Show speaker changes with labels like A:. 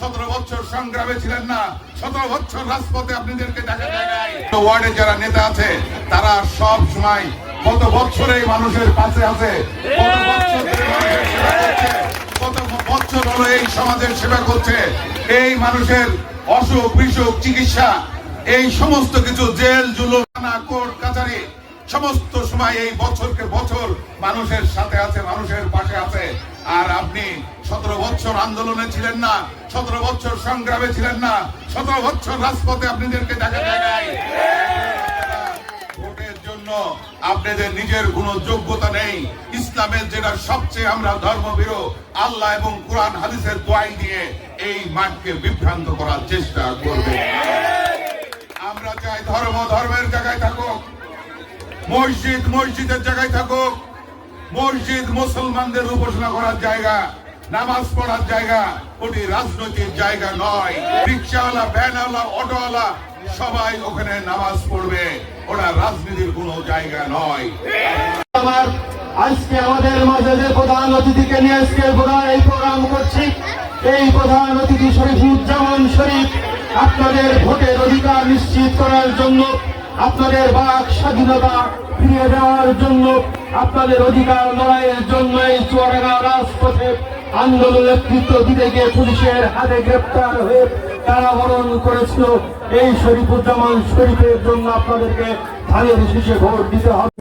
A: সতেরো বছর সংগ্রামে ছিলেন না সতেরো বছর রাজপথে আপনাদেরকে দেখা যায় ওয়ার্ডে যারা নেতা আছে তারা সব সময় কত বছর এই মানুষের পাশে আছে কত বছর হলো এই সমাজের সেবা করছে এই মানুষের অসুখ বিসুখ চিকিৎসা এই সমস্ত কিছু জেল জুলুম থানা, কোর্ট কাছারি সমস্ত সময় এই বছরকে বছর মানুষের সাথে আছে মানুষের পাশে আছে। আর আপনি বছর আন্দোলনে ছিলেন না, সতেরো বছর সংগ্রামে ছিলেন না, সতেরো বছর রাজপথে আপনাদেরকে দেখা যায় নাই। আপনাদের নিজের কোনো যোগ্যতা নেই। ইসলামের যেটা সবচেয়ে আমরা ধর্মভীরু, আল্লাহ এবং কোরআন হাদিসের দোয়াই দিয়ে এই মাঠকে বিভ্রান্ত করার চেষ্টা করবে। আমরা চাই ধর্ম ধর্মের জায়গায় থাকুক, মসজিদ মসজিদের জায়গায় থাকুক, মসজিদ মুসলমানদের উপাসনা করার জায়গা। নামাজ পড়ার জায়গা ওটি রাজনৈতিক জায়গা নয়। রিক্সাওয়ালা, ভ্যানওয়ালা, অটোওয়ালা সবাই ওখানে নামাজ পড়বে। ওটা রাজনীতির কোনো জায়গা নয়।
B: আমার আজকে আমাদের মাঝে যে প্রধান অতিথিকে নিয়ে আজকে এই প্রোগ্রাম করছি, এই প্রধান অতিথি শরীফুজ্জামান শরীফ, আপনাদের ভোটের অধিকার নিশ্চিত করার জন্য, আপনাদের বাক স্বাধীনতা ফিরিয়ে দেওয়ার জন্য আপনাদের অধিকার লড়াইয়ের জন্য এই চুয়াডাঙ্গা রাজপথে আন্দোলন নেতৃত্ব দিতে গিয়ে পুলিশের হাতে গ্রেপ্তার হয়ে কারাবরণ করেছিল। এই শরীফুজ্জামান শরীফের জন্য আপনাদেরকে ধানের শেষে ভোট দিতে হবে।